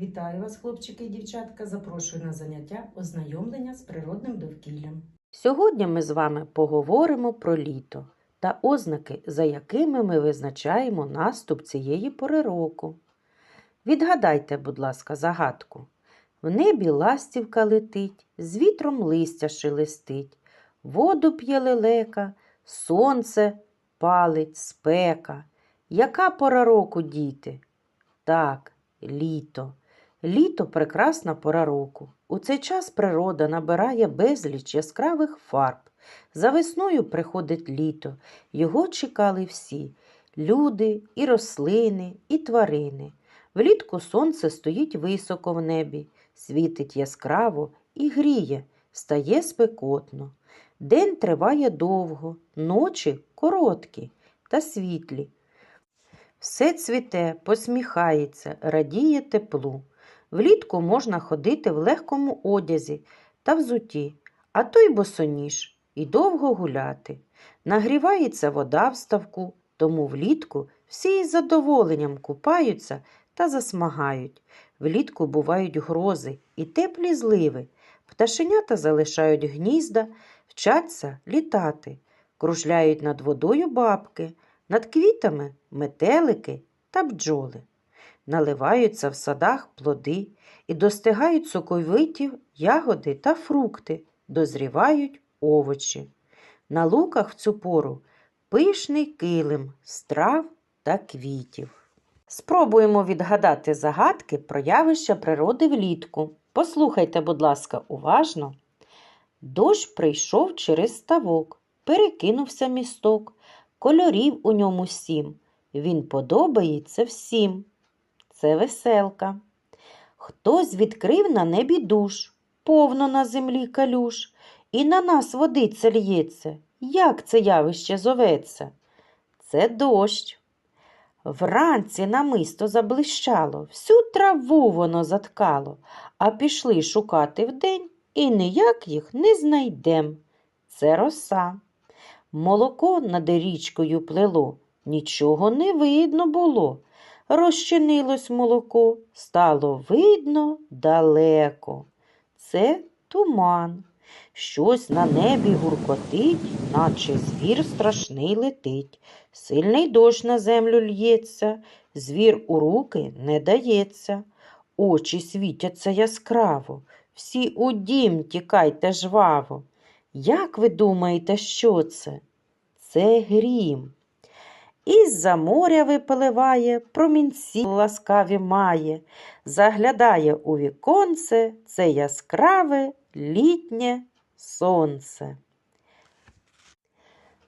Вітаю вас, хлопчики і дівчатка. Запрошую на заняття ознайомлення з природним довкіллям. Сьогодні ми з вами поговоримо про літо та ознаки, за якими ми визначаємо наступ цієї пори року. Відгадайте, будь ласка, загадку. В небі ластівка летить, з вітром листя шелестить, воду п'є лелека, сонце палить, спека. Яка пора року, діти? Так, літо. Літо прекрасна пора року. У цей час природа набирає безліч яскравих фарб. За весною приходить літо. Його чекали всі люди, і рослини, і тварини. Влітку сонце стоїть високо в небі, світить яскраво і гріє, стає спекотно. День триває довго, ночі короткі та світлі. Все цвіте, посміхається, радіє теплу. Влітку можна ходити в легкому одязі та взуті, а то й босоніж, і довго гуляти. Нагрівається вода в ставку, тому влітку всі із задоволенням купаються та засмагають. Влітку бувають грози і теплі зливи. Пташенята залишають гнізда, вчаться літати, кружляють над водою бабки, над квітами метелики та бджоли. Наливаються в садах плоди і достигають соковиті ягоди та фрукти, дозрівають овочі. На луках в цю пору пишний килим з трав та квітів. Спробуємо відгадати загадки про явища природи влітку. Послухайте, будь ласка, уважно. Дощ прийшов через ставок, перекинувся місток, кольорів у ньому сім. Він подобається всім. Це веселка. Хтось відкрив на небі душ, повно на землі калюш, і на нас водиця лється. Як це явище зоветься? Це дощ. Вранці намисто заблищало, всю траву воно заткало, а пішли шукати вдень і ніяк їх не знайдем. Це роса. Молоко над річкою плело, нічого не видно було. Розчинилось молоко, стало видно далеко. Це туман. Щось на небі гуркотить, наче звір страшний летить. Сильний дощ на землю л'ється, звір у руки не дається. Очі світяться яскраво, всі у дім тікайте жваво. Як ви думаєте, що це? Це грім. Із-за моря випливає, промінці ласкаві має, заглядає у віконце це яскраве літнє сонце.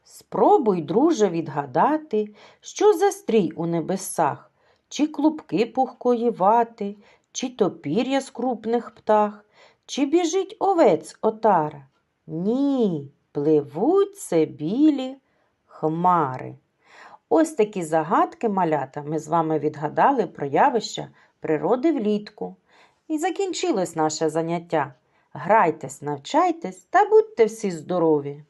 Спробуй, друже, відгадати, що за стрій у небесах, чи клубки пухкої вати, чи то пір'я з крупних птах, чи біжить овець отара. Ні, пливуть це білі хмари. Ось такі загадки малята ми з вами відгадали про явища природи влітку. І закінчилось наше заняття. Грайтесь, навчайтесь та будьте всі здорові!